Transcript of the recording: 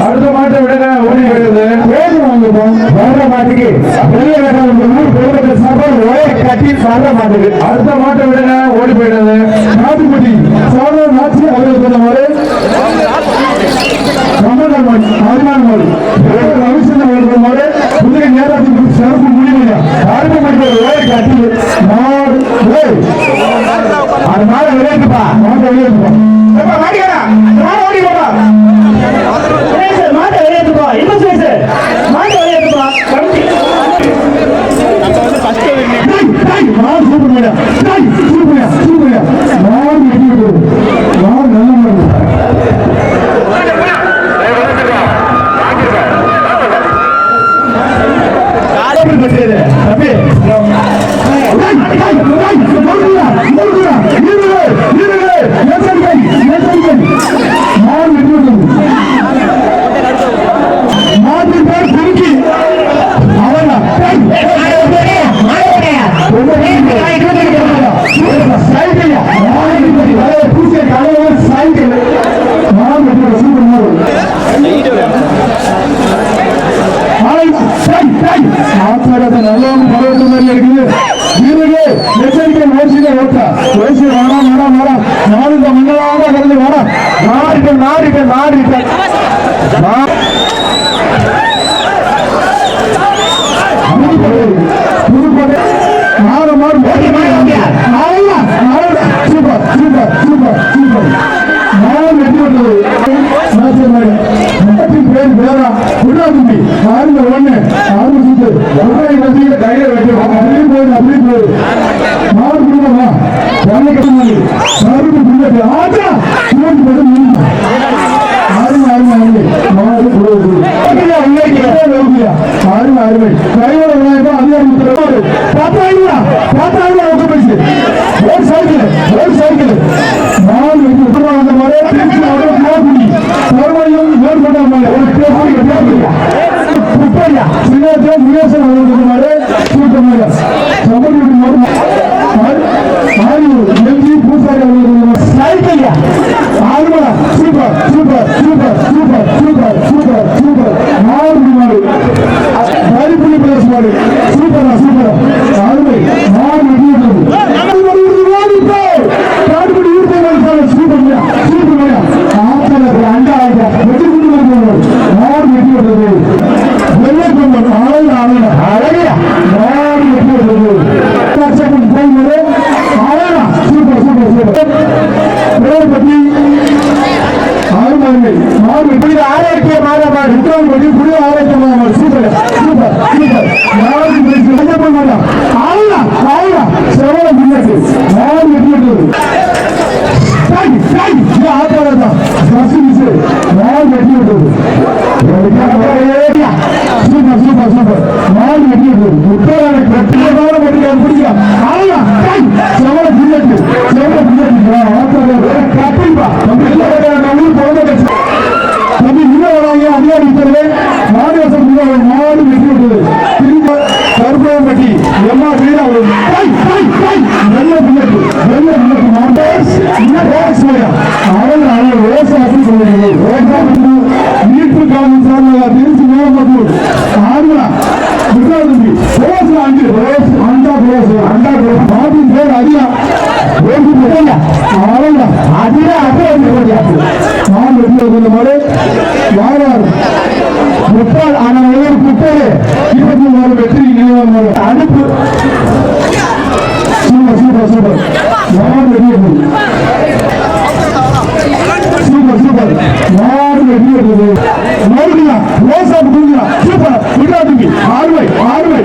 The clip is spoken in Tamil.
அடுத்த மாட்டை விடுங்க ஓடி வருது பேசி வாங்கப்பா வர்ற மாட்டுக்கு வெளிய வேண்டாம் உங்க ஊர் பெருமக்கள் சாப்பாடு ஒரே கட்டி வர்ற மாட்டுக்கு அடுத்த மாட்டை விடுங்க ஓடி போயிடுது நாட்டுக்குட்டி சாதாரண நாட்டு அவர்கள் சொன்ன மாதிரி கமல்நாத் மாடு ஆதிநாத் மாடு ரவிச்சந்திரன் அவர்கள் மாடு புதிய நேரத்துக்கு சிறப்பு முடிவு யாருக்கும் ஒரே கட்டி மாடு ஏய், அது மாடு விளையாட்டுப்பா மாட்டை விளையாட்டுப்பா டேய், டேய், மாடு சூப்பர் மாடு. டேய், சூப்பர்யா, சூப்பர்யா. மாடு வெட்டி விடுது. மாடு தம்பி. முயற்சியில ஓட்டா வயசு வேணாம் வேணாம் வேணாம் இந்த மன்னலாக கலந்து வேணாம் நாடிட்ட நாடிட்ட நாடிட்ட அருமை அருமை கையோட விநாயகம் அதிகாரம் உத்தரவு பத்தாயிரம் பத்தாயிரம் ஒக்க பரிசு ஒரு சைக்கிள் ஒரு சைக்கிள் நாலு வெற்றி உத்தரவு வந்த மாதிரி திருச்சி தருமையும் மேற்கொண்ட மாதிரி ஒரு சின்னத்தை மாதிரி சமூக ஆரியூர் எம்பி பூசாரி அவர்களுக்கு சைக்கிள்யா ஆறுமலா super super super super super super super நாலு மாடு வரிப்புள்ளி பிரதேச மாடு சூப்பரா சூப்பரா அருமை நாலு வெற்றி காடுபடி ஊர்த்தை சூப்பர் சூப்பர் ஆச்சரிய அண்டா ஆயிட்டா வெற்றி கொண்டு வருவாங்க நாடு வெற்றி வருது வெள்ளை கொம்பன் ஆளு ஆளு அழகையா நாடு வெற்றி வருது செகண்ட் போகும்போது அழகா சூப்பர் சூப்பர் சூப்பர் பேர் பத்தி ஆறுமாங்க மாடு ஆரோக்கியமாக மாடு உத்தரவு ஆரோக்கியமாக சூப்பர். சூப்பர். சூப்பர். நாடு பேசி என்ன பண்ண மாட்டோம் ஆளா ஆளா செவல முன்னேற்று. நாடு வெற்றி வருது டேய், டேய், இது பஸ் மிஸ். நாலு வெட்டி சூப்பர், சூப்பர், சூப்பர். முப்பதாயிரம் முப்பால் ஆன ஒரு முப்பது இருபத்தி மூணு வெற்றி நினைவாக அடுப்பு சூப்பர் சூப்பர். சூப்பர் யார் வெற்றி சூப்பர். சூப்பர் யார் மாடு வெற்றி பெற்றது மறுபடியும் ரோசா கொடுக்கலாம் சூப்பர் விடாதீங்க ஆறுவை ஆறுவை